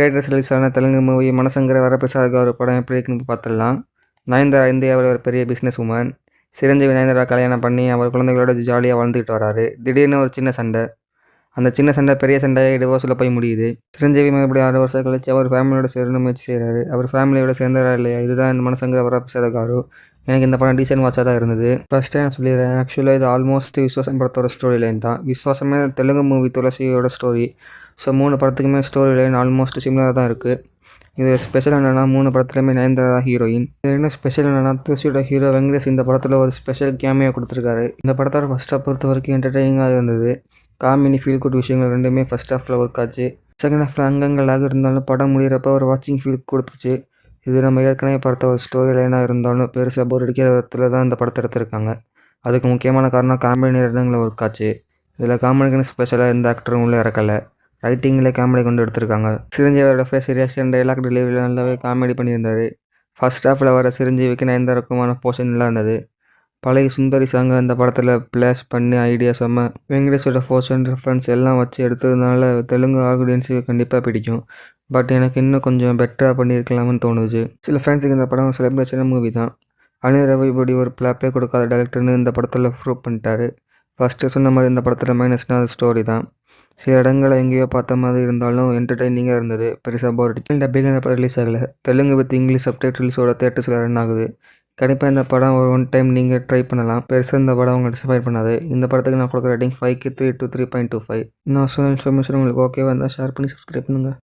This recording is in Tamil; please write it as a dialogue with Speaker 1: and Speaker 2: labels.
Speaker 1: லேட்டஸ்ட் ரிலீஸ் ஆன தெலுங்கு மூவி மனசங்கர வரப்பிரசாத் ஒரு படம் எப்படி இருக்குன்னு பார்த்துடலாம் நயன்தாரா இந்தியாவில் ஒரு பெரிய பிஸ்னஸ் உமன் சிரஞ்சீவி நயன்தாரா கல்யாணம் பண்ணி அவர் குழந்தைகளோட ஜாலியாக வாழ்ந்துக்கிட்டு வராரு. திடீர்னு ஒரு சின்ன சண்டை. அந்த சின்ன சண்டை பெரிய சண்டையாக டிவோர்ஸில் போய் முடியுது. சிரஞ்சீவி மறுபடியும் ஆறு வருஷம் கழிச்சு அவர் ஃபேமிலியோட சேரணும் முயற்சி செய்கிறாரு அவர் ஃபேமிலியோட சேர்ந்தாரா இல்லையா? இதுதான் இந்த மனசங்கர வரப்பிரசாத எனக்கு இந்த படம் டீசென்ட் வாட்சாக தான் இருந்தது. ஃபஸ்ட்டு நான் சொல்லிடுறேன். ஆக்சுவலாக இது ஆல்மோஸ்ட் விஸ்வாசம் படத்தோட ஸ்டோரி லைன் தான். விஸ்வாசமே தெலுங்கு மூவி துளசியோட ஸ்டோரி ஸோ மூணு படத்துக்குமே ஸ்டோரி லைன் ஆல்மோஸ்ட் சிமிலராக தான் இருக்குது இது ஸ்பெஷல் என்னென்னா மூணு படத்துலையுமே நயன்தாரா ஹீரோயின் இது என்ன ஸ்பெஷல் என்னென்னா துளசியோட ஹீரோ வெங்கடேஷ் இந்த படத்தில் ஒரு ஸ்பெஷல் கேமியோ கொடுத்துருக்காரு. இந்த படத்தோட ஃபஸ்ட் ஹாஃப் பொறுத்த வரைக்கும் என்டர்டெய்னிங்காக இருந்தது. காமினி ஃபீல் குட் விஷயங்கள் ரெண்டுமே ஃபஸ்ட் ஹாஃபில் ஒர்க் ஆச்சு. செகண்ட் ஹாஃபில் அங்கங்களாக இருந்தாலும் படம் முடிகிறப்ப ஒரு வாட்சிங் ஃபீல் கொடுத்துச்சு. இது நம்ம ஏற்கனவே பார்த்த ஒரு ஸ்டோரி லைனாக இருந்தாலும் பெருசாக போர் அடிக்கிற விதத்தில் தான் இந்த படத்தை எடுத்திருக்காங்க. அதுக்கு முக்கியமான காரணம் காமெடி நேரங்களை ஒர்க் ஆச்சு. இதில் காமெடிக்கான ஸ்பெஷலாக எந்த ஆக்டரும் உள்ளே இறக்கலை. ரைட்டிங்கில் காமெடி கொண்டு எடுத்திருக்காங்க. சிரஞ்சீவியோட ஃபேஸ் ரியாக்ஷன் டைலாக் டெலிவரியில் நல்லாவே காமெடி பண்ணியிருந்தார். ஃபர்ஸ்ட் ஹாஃபில் வர சிரஞ்சீவிக்கு நயன்தாராக்குமான போர்ஷன் நல்லா இருந்தது. பழைய சுந்தரி சாங்கை அந்த படத்தில் ப்ளேஸ் பண்ணி ஐடியா செம்ம. வெங்கடேஷோட போர்ஷன் ரெஃபரன்ஸ் எல்லாம் வச்சு எடுத்ததுனால தெலுங்கு ஆடியன்ஸுக்கு கண்டிப்பாக பிடிக்கும். பட் எனக்கு இன்னும் கொஞ்சம் பெட்டராக பண்ணியிருக்கலாம்னு தோணுச்சு சில ஃபேன்ஸுக்கு இந்த படம் செலிப்ரேஷன் மூவி தான். அனில் இப்படி ஒரு பிளாப்பே கொடுக்காத டேரக்டர்னு இந்த படத்தில் ப்ரூவ் பண்ணிட்டாரு. ஃபஸ்ட்டு சொன்ன மாதிரி இந்த படத்தில் மைனஸ்னால் அது ஸ்டோரி தான். சில இடங்களை எங்கேயோ பார்த்த மாதிரி இருந்தாலும் என்டர்டைனிங்காக இருந்தது. பெருசாக போர் அடிச்சு. டப்பிங் இந்த படம் ரிலீஸ் ஆகலை. தெலுங்கு வித் இங்கிலீஷ் சப்டைட் ரிலீஸோட தேட்டர்ஸில் ரன் ஆகுது. கண்டிப்பாக இந்த படம் ஒரு ஒன் டைம் நீங்கள் ட்ரை பண்ணலாம். பெருசாக இந்த படம் உங்களுக்கு டிசப்பாயிட் பண்ணாது. இந்த படத்துக்கு நான் கொடுக்குற ரேட்டிங் ஃபைவ்க்கு three to three point two five இன்னும் இன்ஃபர்மேஷன் உங்களுக்கு ஓகேவா இருந்தால் ஷேர் பண்ணி சப்ஸ்கிரைப் பண்ணுங்கள்